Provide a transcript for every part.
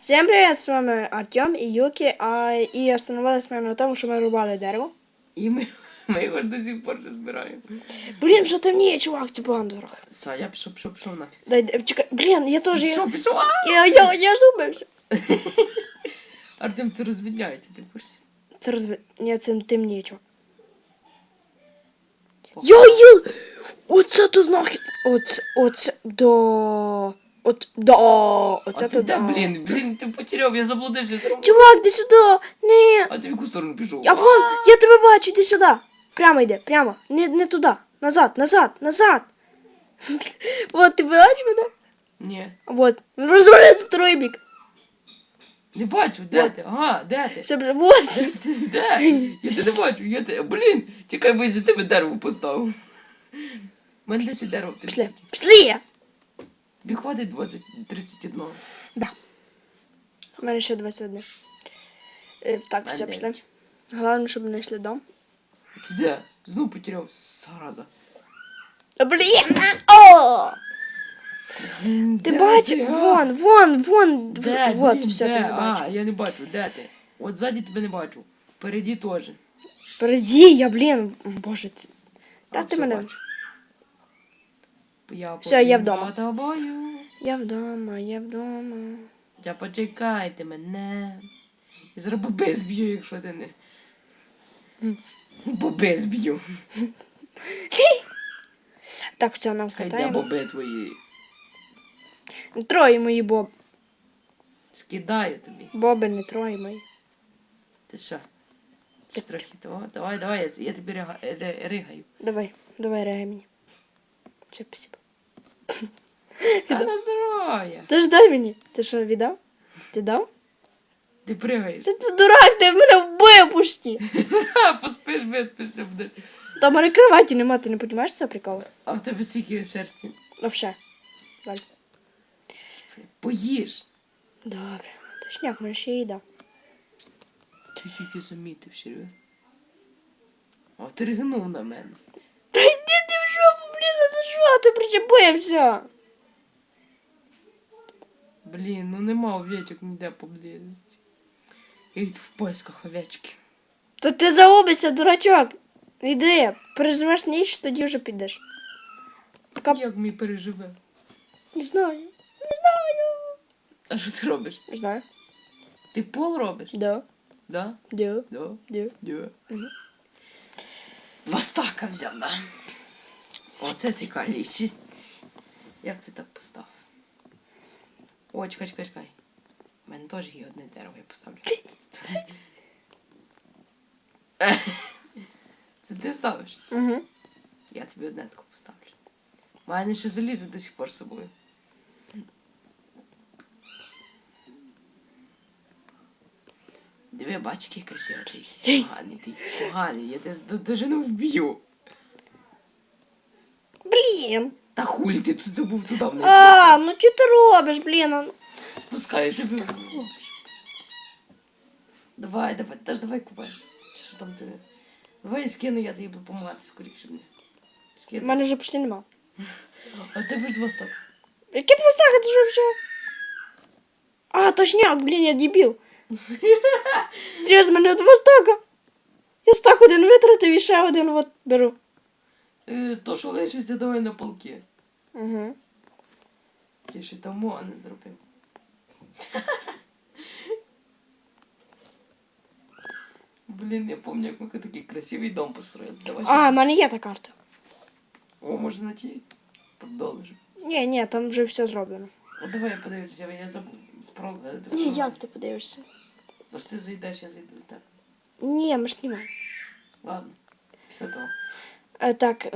Всем привет, с вами Артем и Юки, а, и остановились мы на тому, що ми рубали дерево. І ми, ми його до сих пор не збираємо. Блін, що темніє, чувак, це погано. Все, я пішов, пішов, пішов нафіг. Дай, дай, чекай, блін, я теж, я, Пішов, пішов. а! я, я, я зубився. Артем, ти розвідняється, ти в курсі? Це розби... Ні, це темніє, чувак. Йо-йо! Оце то знахід... Оце, оце, да... От, да, оце А то ти де, да. блін, блін, ти потеряв, я заблудився. зробив. Чувак, іди сюди, ні. А ти в яку сторону пішов? Я вон, я тебе бачу, іди сюди. Прямо йди, прямо. Не, не туди. Назад, назад, назад. Вот, ти бачиш мене? Ні, Вот. Розверни на другий бік. не бачу, де Вот. ти? Ага, де ти? Все, бля, вот. Де ти? Де? Я тебе не бачу, я тебе. Блін, чекай, бо я за тебе дерево поставив. У мене десь дерево. Пішли, пішли. Тобі хватить 20, 31. У мене ще 21. Е, Так, все, Молодець. пішли. Головне, щоб не йшли дом. Ти де? Знов потеряв, зараза. А, Блін! О! Ти Де бачиш? ти, а? Вон, вон, вон. Де, вот, блін, все, де? ти не бачиш. А, я не бачу, де ти? От ззаді тебе не бачу. Впереді теж. Впереді, я, блін. Боже, ти. Та А, ти все мене. бачу. Я Все, я вдома. За тобою. Я вдома, я вдома. Та почекайте мене. Я зараз боби зб'ю, якщо ти не. Боби зб'ю. Так, все, нам Хай де боби твої. Троє мої боб. Скидаю тобі. Боби не троє мої. Ти що? Ти трохи того. Давай, давай, я, я тобі рига- ри- ригаю. Давай, давай регай мені. Все, спасибо. Та на здоров'я. Ти ж дай мені. Ти що, віддав? Ти дав? Ти пригаєш. Ти, ти дурак, ти мене вбив пусті. Поспиш, витпишся буде. Та в мене кроваті нема, ти не розумієш цього приколу? А в тебе скільки шерсті? Вообще. Далі. Поїж. Добре. Точняк, мене ще їда. Ти тільки замітив, серйозно. А ти ригнув на мене. Та йди ти в жопу, а ти причепився. Блін, ну нема овечок ніде поблизості. Йду в поисках овечки. То ти загубишся, дурачок. Іди, переживеш ніч, тоді вже підеш. Пока... Як мій переживе? Не знаю. Не знаю. А що ти робиш? Не знаю. Ти пол робиш? Да. Да? Да. Да? Да. Да. Мгм. Два стака взяв, да. Оце ти калічість. Як ти так поставив? О, чекай, чекай, чекай. У мене теж є одне дерево, я поставлю. Це ти ставиш? Угу. Я тобі одне таку поставлю. У мене ще залізо до сих пор з собою. Диви, бач, який красивий ти. Поганий ти. Поганий, я тебе д- даже вб'ю. Блін. Та хулі ти тут забув туди вниз. А, ну що ти робиш, блін? ну. Спускай тебе. Давай, давай, теж давай купай. Що там ти? Давай я скину, я тобі буду допомагати скоріше мені. У Скину. мене вже почти нема. А тебе ж два стока. Яке твій стак, ти що вже? А, точняк, блін, я дебіл. Серйозно, в мене два стака. Я стак один витратив і ще один от беру. Е, То, що лишиться, давай на полки. Угу. Ти ще тому, а не зробив. Блін, я пам'ятаю, як ми такий красивий дом построїли. Давай А, в мене є та карта. О, може на тій продовжу. Ні, ні, там вже все зроблено. О, давай я подивлюся, я забув. Спро... без Ні, як ти подивишся? Тож ти зайдеш, я зайду до тебе. Ні, ми ж знімаємо. Ладно. Після того. Е, так.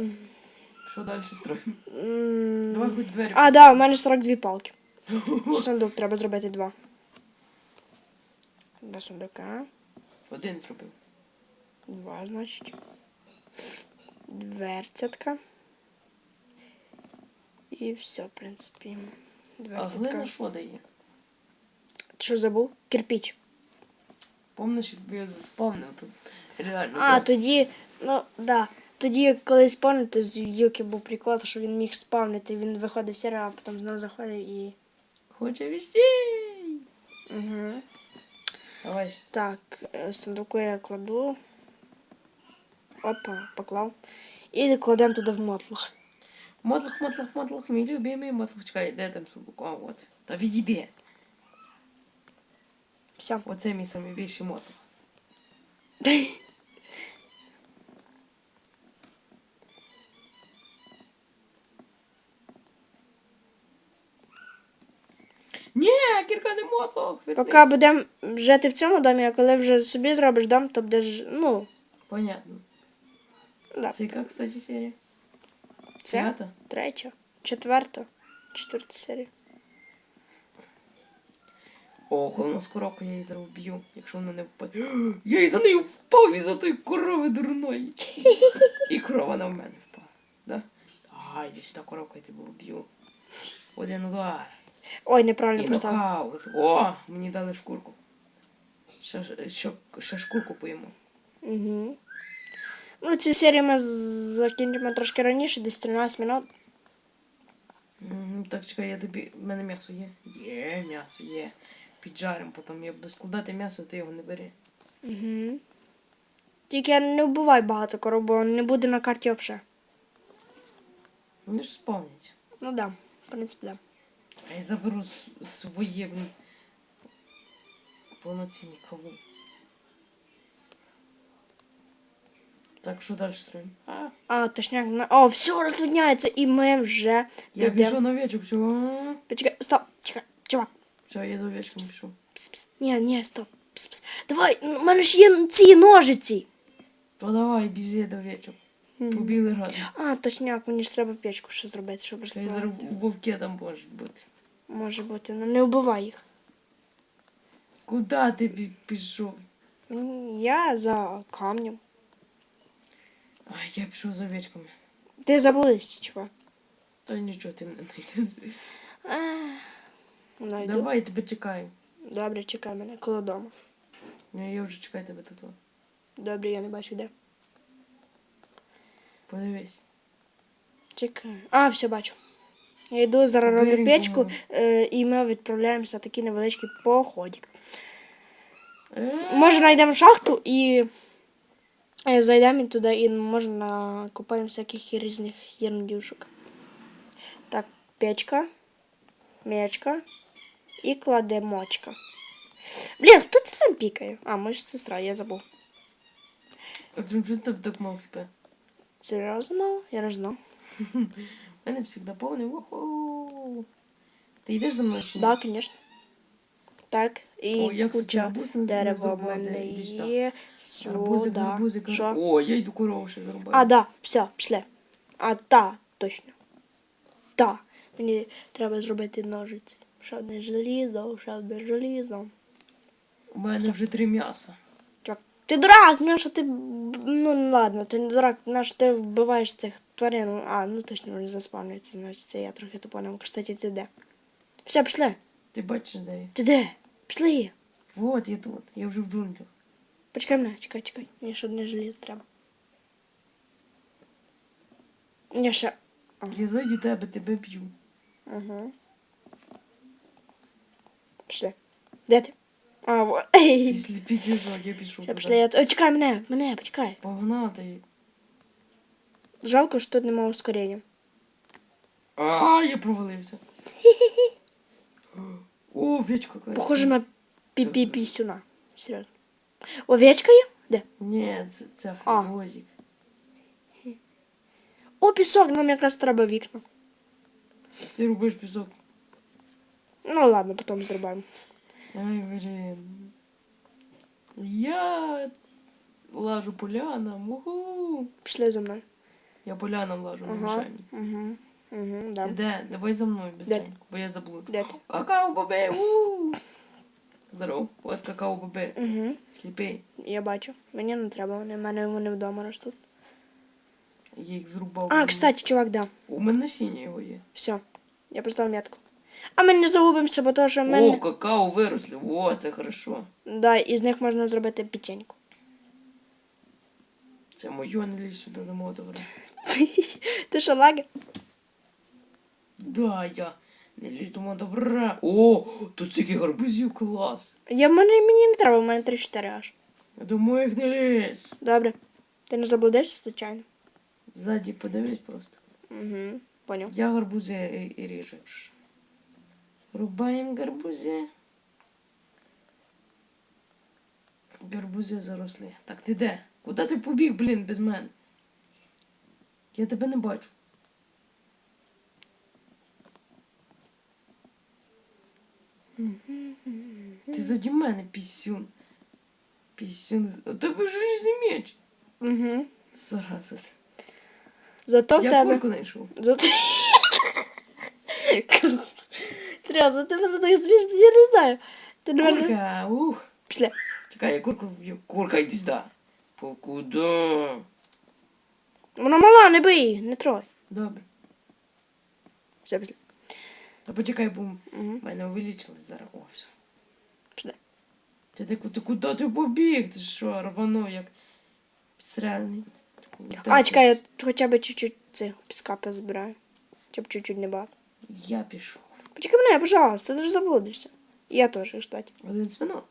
Що далі строїмо? м, Давай хоч двері А, да, у мене 42 палки. Сундук треба зробити два. Два сундука. Один зробив. Два, значить. Дверцятка. І все, в принципі. А Дверцятка. глина що дає? Що забув? Кирпіч. Помниш, якби я заспавнив тут. Реально. А, да. тоді, ну, да. Тоді, коли спавнити, з Юки був прикол, що він міг спавнити, він виходив в серію, а потім знову заходив і. Хоче вістей. Давай. Так, е, сундуку я кладу. Опа, поклав. І кладемо туди в мотлох. Мотлох, мотлох, мотлох, мій любимий мотлох. Чекай, де там сундук? А, от. Та відійди. Все. Оце мій найбільший мотлох. кірка не мотлох. Поки будемо жити в цьому домі, а коли вже собі зробиш дом, то будеш, ну, Понятно. да, Це яка, кстати, серія? це П'ята? третя, четверта, четверта серія. О, коли нас коробка, я її зараз вб'ю, якщо вона не впаде. Я її за нею впав із-за тої корови дурної. І корова на мене впала. Да? Ай, йди сюди коробка, я тебе вб'ю. Один удар. Ой, неправильно поставив. нокаут. О, мені дали шкурку. Ще, ще, ще шкурку поїмо. Угу. Ну, цю серію ми закінчимо трошки раніше, десь 13 минут. М, Так, чекай, я тобі. В мене м'ясо є? Є, м'ясо є. Піджарим потім. Я буду складати м'ясо, ти його не бери. Угу. Тільки не вбивай багато коров, бо не буде на карті взагалі. Вони ж спавняться. Ну да, в принципі, да. А я заберу своє повноцінні каву. Так, що далі строїмо? А, А, точняк, на... О, все розвидняється, і ми вже я підемо. пішов на вечір, все. Почекай, стоп, чекай, чувак. Все, я за вечором пішов. Ні, ні, стоп. Пс, пс. Давай, у мене ж є ці ножиці. То давай, біжи до вечора. Побіли разом. А, точняк, мені ж треба печку ще зробити, щоб у вовке там може бути. Може бути, ну не вбивай їх. Куди ти пішов? Я за камнем. А, я пішов за овечками. Ти заблизься, чувак. Та нічого ти не знайдеш. Найду. Давай, я тебе чекаю. Добре, чекай мене коло дому. Ні, я вже чекаю тебе тут. Добре, я не бачу де. Подивись. Чекай. А, все бачу. Я йду зараз роблю печку, е, і ми відправляємося в такий невеличкий походик. Може знайдемо шахту і е, зайдемо туди і може накопаємо всяких різних єрндюшок. Так, печка, мечка і кладемочка. Блін, хто це там пікає? А, може сестра, я забув. А чому ж тебе так мав хп? Серйозно мало? Я не знав. У мене завжди повний. Уху. Ти йдеш за мною? Да, звісно. Так, і О, як куча дерева в мене є. Арбузик, арбузик, Що? О, я йду корову ще зарубаю. А, да, все, пішли. А, та, точно. Та. Мені треба зробити ножиці. Ще одне желізо, ще одне желізо. У мене вже три м'яса. Ти дурак, на що ти. Ну ладно, ти не дурак, на що ти вбиваєш цих тварин. А, ну точно вони заспавнюються, значить це я трохи тупонем. Кстати, ти де? Все, пішли. Ти бачиш, де я? Ти де? Пішли. Вот я тут. Я вже в джунглях. Почекай мене, чекай, чекай. Мені ще одне желізо треба. Мені ще. Я зайду тебе, тебе б'ю. Угу. Пішли. Де ти? А, во. Ти зв'язок, я пішов. Все, туди. Я... О, чекай мене, мене, почекай. Погнати. Жалко, що тут немає ускорення. А, я провалився. О, овечка какая. Похоже на піпі пісюна. Серйозно. Овечка є? Де? Ні, це, це А. возик. О, пісок, нам якраз треба вікна. Ти робиш пісок. Ну ладно, потім зробимо. Ай, блін. Я лажу полянам. Уху. Пішли за мною. Я полянам лажу, не Ага. мішай мені. Угу. Угу, Ти да. де? Давай за мною быстренько, бо я заблуджу. Де ти? Какао бобе! у Здоров, от какао бобе. Угу. Сліпий. Я бачу. Мені не треба, вони в мене вони вдома ростуть. Я їх зрубав. А, кстати, чувак, да. У мене насіння його є. Все. Я поставив метку. А ми не загубимося, бо то, що в О, какао виросли. О, це хорошо. Да, із них можна зробити печеньку. Це моє, не лізь сюди до мого добра. Ти що лаги? Да, я Не лізь до мого добра. О, тут стільки гарбузів клас. Я мене мені не треба, у мене 3-4 аж. Я до моїх не лізь. Добре. Ти не заблудишся, случайно? Ззаді подивись просто. Угу. Поняв. Я гарбузи і, і ріжу. якщо що. Рубаємо гарбузи. Гарбузи заросли. Так ти де? Куди ти побіг, блін, без мене? Я тебе не бачу. Ти заді мене, пісюн. Пісюн. У тебе ж різний меч. Угу. Зараза. Зато в Я тебе. курку знайшов. Зато... Серйозно, ти мене так смішно, я не знаю. Ти не. Курка, ух. Після. Чекай, я курку вб'ю. Курка, йди сюди. Покуда? Вона мала, не бий, не трой. Добре. Все, після. Та почекай, бо Угу. мене вилічили зараз. О, все. Пішли. Ти, ти, ти куди ти побіг? Ти що, рванув як підстрельний? А, чекай, я хоча б чуть-чуть цих піска позбираю. Хоча б чуть-чуть не багато. Я пішов. Почекай мене, пожалуйста, ти ж заблудишся. Я теж, кстати. Один минут.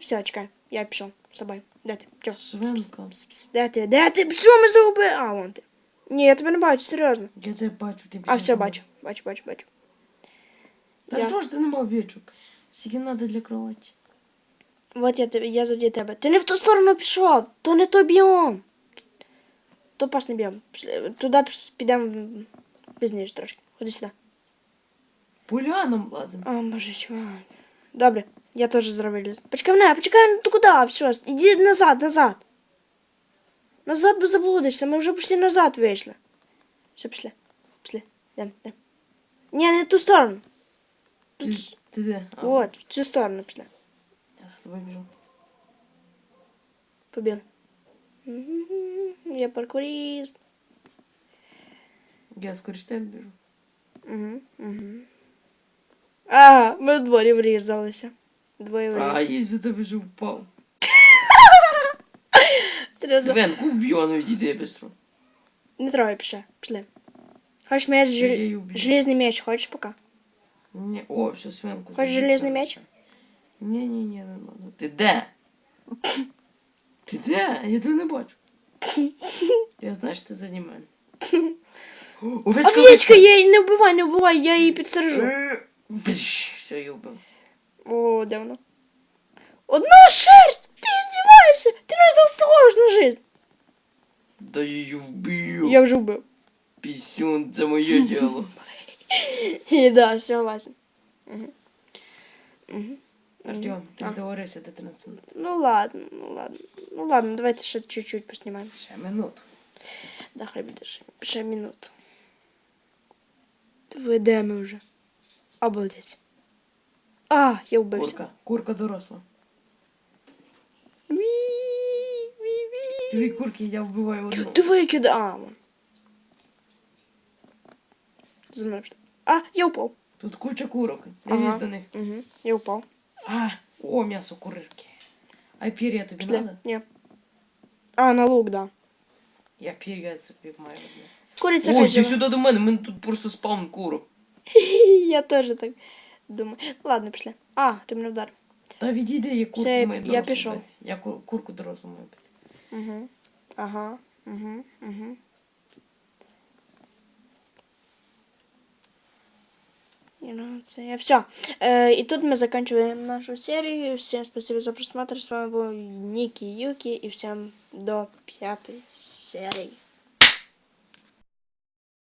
Все, чекай, я пішов з собою. Де ти? Чо? Швидко. Де ти? Де ти? Що ми загубили? А, вон ти. Ні, я тебе не бачу, серйозно. Я тебе бачу, ти А, все, бачу, бачу, бачу, бачу. Та Я- що ж ти не мав вічок? Скільки треба для кроваті? Вот я, я заді тебе. Ти не в ту сторону пішов, то не той біом. То пас не біом. Пішли- Туди піс- підемо пізніше трошки. Ходи сюди. Полянам лазим. О, боже, чувак. Добре, я теж зроблю ліс. Почекай мене, почекай, ну ти куди? Все, іди назад, назад. Назад, бо заблудишся, ми вже пішли назад вийшли. Все, пішли. Пішли. Йдем, йдем. Ні, не в ту сторону. Ти, Тут, ти де? А, от, в цю сторону пішли. Я за тобою біжу. Побігли. Я паркуріст. Я скоріше тебе біжу. Угу, угу. А, ми вдвоє врізалися. Двоє А, врізалися. я за тебе вже впав. Серйозно. Свенку вб'ю, а ну відійди быстро. Не трогай, пішли. Пішли. Хочеш меч, Я жел... її вб'ю. железний меч, хочеш пока? Ні, о, все, свинку. Хочеш забив, железний коротше. меч? Ні, ні, ні, не надо. Ти де? Ти де? Я тебе не бачу. Я знаю, що ти заді мене. Овечка, Овечка, я її не вбивай, не вбивай, я її підстережу. Е, Все, я вбив. О, де вона? Одна шерсть! Ти здіваєшся! Ти не заслуговуєш на жизнь! Да я її вбив. Я вже вбив. Пісюн, це моє діло. І да, согласен. Угу. Угу. Артем, ти А. ж договорився до 13 минут. Ну ладно, ну ладно. Ну ладно, давайте ще чуть-чуть поснімаємо. Ще минуту. Да, хай буде ще, ще минуту. Ви де ми вже? Обалдеть. А, я вбився. Курка, курка доросла. Ві, ві, ві. Дві курки, я вбиваю одну. Ти викида. А, вон. Ти за мною пішла. А, я упав. Тут куча курок. Не Ага. лізь до них. Угу, я упав. А, о, м'ясо курирки. А пір'я тобі Пішли. надо? Ні. А, на лук, да. Я пір'я собі маю. Куриця О, йди хотіла. сюди до мене, мене тут просто спавн курок. Я теж так думаю. Ладно, пішли. А, ти мене вдарив. Та відійди, я курку Все, маю я пішов. Я кур- курку дорослу маю. Угу. Ага. Угу. Угу. Це все. Э, и тут мы заканчиваем нашу серию. Всем спасибо за просмотр. С вами был Ники Юки. И всем до пятой серии.